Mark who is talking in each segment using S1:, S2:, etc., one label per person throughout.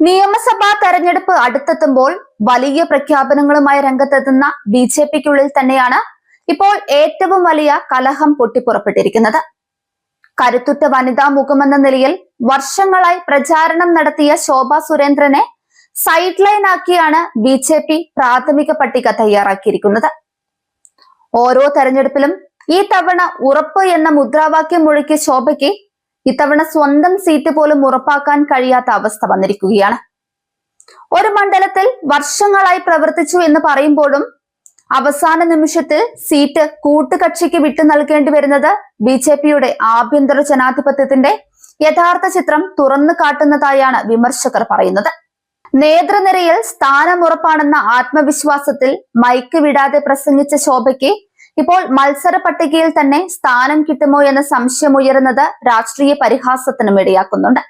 S1: നിയമസഭാ തെരഞ്ഞെടുപ്പ് അടുത്തെത്തുമ്പോൾ വലിയ പ്രഖ്യാപനങ്ങളുമായി രംഗത്തെത്തുന്ന ബി ജെ പിക്കുള്ളിൽ തന്നെയാണ് ഇപ്പോൾ ഏറ്റവും വലിയ കലഹം പൊട്ടിപ്പുറപ്പെട്ടിരിക്കുന്നത്. കരുത്തുറ്റ വനിതാ മുഖമെന്ന നിലയിൽ വർഷങ്ങളായി പ്രചാരണം നടത്തിയ ശോഭ സുരേന്ദ്രനെ സൈഡ് ലൈൻ ആക്കിയാണ് ബി ജെ പി പ്രാഥമിക പട്ടിക തയ്യാറാക്കിയിരിക്കുന്നത്. ഓരോ തെരഞ്ഞെടുപ്പിലും ഈ തവണ ഉറപ്പ് എന്ന മുദ്രാവാക്യം മുഴുക്കിയ ശോഭയ്ക്ക് ഇത്തവണ സ്വന്തം സീറ്റ് പോലും ഉറപ്പാക്കാൻ കഴിയാത്ത അവസ്ഥ വന്നിരിക്കുകയാണ്. ഒരു മണ്ഡലത്തിൽ വർഷങ്ങളായി പ്രവർത്തിച്ചു എന്ന് പറയുമ്പോഴും അവസാന നിമിഷത്തിൽ സീറ്റ് കൂട്ടുകക്ഷിക്ക് വിട്ടു നൽകേണ്ടി വരുന്നത് ബി ജെ പിയുടെ ആഭ്യന്തര ജനാധിപത്യത്തിന്റെ യഥാർത്ഥ ചിത്രം തുറന്നു കാട്ടുന്നതായാണ് വിമർശകർ പറയുന്നത്. നേതൃനിരയിൽ സ്ഥാനമുറപ്പാണെന്ന ആത്മവിശ്വാസത്തിൽ മൈക്ക് വിടാതെ പ്രസംഗിച്ച ശോഭയ്ക്ക് ഇപ്പോൾ മത്സര പട്ടികയിൽ തന്നെ സ്ഥാനം കിട്ടുമോ എന്ന സംശയം ഉയരുന്നത് രാഷ്ട്രീയ പരിഹാസത്തിനും ഇടയാക്കുന്നുണ്ട്.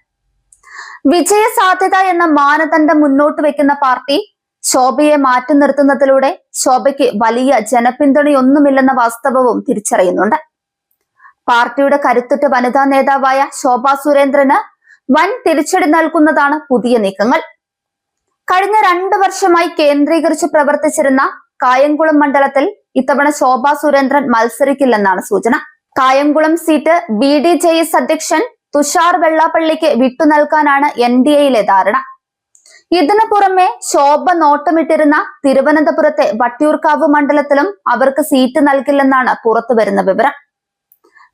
S1: വിജയ സാധ്യത എന്ന മാനദണ്ഡം മുന്നോട്ട് വെക്കുന്ന പാർട്ടി ശോഭയെ മാറ്റി നിർത്തുന്നതിലൂടെ ശോഭയ്ക്ക് വലിയ ജനപിന്തുണയൊന്നുമില്ലെന്ന വാസ്തവവും തിരിച്ചറിയുന്നുണ്ട്. പാർട്ടിയുടെ കരുത്തുറ്റ വനിതാ നേതാവായ ശോഭ സുരേന്ദ്രന് വൻ തിരിച്ചടി നൽകുന്നതാണ് പുതിയ നീക്കങ്ങൾ. കഴിഞ്ഞ രണ്ടു വർഷമായി കേന്ദ്രീകരിച്ച് പ്രവർത്തിച്ചിരുന്ന കായംകുളം മണ്ഡലത്തിൽ ഇത്തവണ ശോഭാ സുരേന്ദ്രൻ മത്സരിക്കില്ലെന്നാണ് സൂചന. Kayamkulam seat B D J S അധ്യക്ഷൻ തുഷാർ വെള്ളാപ്പള്ളിക്ക് വിട്ടു നൽകാനാണ് എൻ ഡി എയിലെ ധാരണ. ഇതിനു പുറമെ ശോഭ നോട്ടമിട്ടിരുന്ന തിരുവനന്തപുരത്തെ വട്ടിയൂർക്കാവ് മണ്ഡലത്തിലും അവർക്ക് സീറ്റ് നൽകില്ലെന്നാണ് പുറത്തുവരുന്ന വിവരം.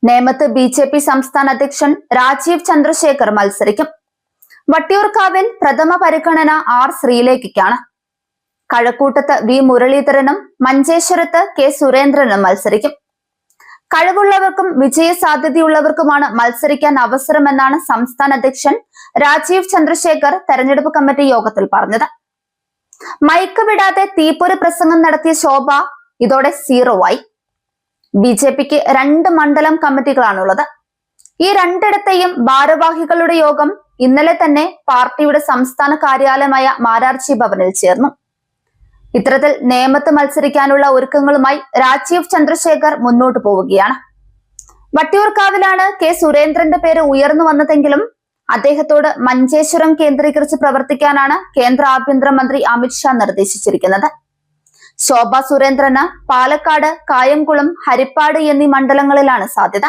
S1: നേമത്ത് ബി ജെ പി സംസ്ഥാന അധ്യക്ഷൻ രാജീവ് ചന്ദ്രശേഖർ മത്സരിക്കും. വട്ടിയൂർക്കാവിൽ പ്രഥമ പരിഗണന ആർ ശ്രീലേഖയ്ക്കാണ്. കഴക്കൂട്ടത്ത് വി മുരളീധരനും മഞ്ചേശ്വരത്ത് കെ സുരേന്ദ്രനും മത്സരിക്കും. കഴിവുള്ളവർക്കും വിജയ സാധ്യതയുള്ളവർക്കുമാണ് മത്സരിക്കാൻ അവസരമെന്നാണ് സംസ്ഥാന അധ്യക്ഷൻ രാജീവ് ചന്ദ്രശേഖർ തെരഞ്ഞെടുപ്പ് കമ്മിറ്റി യോഗത്തിൽ പറഞ്ഞത്. മൈക്ക് വിടാതെ തീപ്പൊരു പ്രസംഗം നടത്തിയ ശോഭ ഇതോടെ സീറോ ആയി. ബി ജെ പിക്ക് രണ്ട് മണ്ഡലം കമ്മിറ്റികളാണുള്ളത്. ഈ രണ്ടിടത്തെയും ഭാരവാഹികളുടെ യോഗം ഇന്നലെ തന്നെ പാർട്ടിയുടെ സംസ്ഥാന കാര്യാലയമായ മാരാർച്ചി ഭവനിൽ ചേർന്നു. ഇത്തരത്തിൽ നേമത്ത് മത്സരിക്കാനുള്ള ഒരുക്കങ്ങളുമായി രാജീവ് ചന്ദ്രശേഖർ മുന്നോട്ടു പോവുകയാണ്. വട്ടിയൂർക്കാവിലാണ് കെ സുരേന്ദ്രന്റെ പേര് ഉയർന്നു വന്നതെങ്കിലും അദ്ദേഹത്തോട് മഞ്ചേശ്വരം കേന്ദ്രീകരിച്ച് പ്രവർത്തിക്കാനാണ് കേന്ദ്ര ആഭ്യന്തരമന്ത്രി അമിത്ഷാ നിർദ്ദേശിച്ചിരിക്കുന്നത്. ശോഭ സുരേന്ദ്രന് പാലക്കാട് കായംകുളം ഹരിപ്പാട് എന്നീ മണ്ഡലങ്ങളിലാണ് സാധ്യത.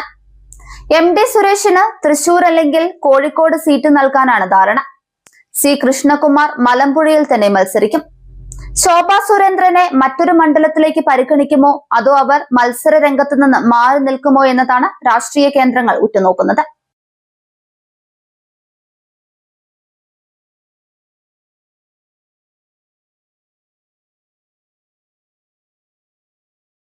S1: എം ഡി സുരേഷിന് തൃശൂർ അല്ലെങ്കിൽ കോഴിക്കോട് സീറ്റ് നൽകാനാണ് ധാരണ. സി കൃഷ്ണകുമാർ മലമ്പുഴയിൽ തന്നെ മത്സരിക്കും. ശോഭ സുരേന്ദ്രനെ മറ്റൊരു മണ്ഡലത്തിലേക്ക് പരിഗണിക്കുമോ? അതോ അവർ മത്സര രംഗത്ത് നിന്ന് മാറി നിൽക്കുമോ എന്നതാണ് രാഷ്ട്രീയ കേന്ദ്രങ്ങൾ ഉറ്റുനോക്കുന്നത്.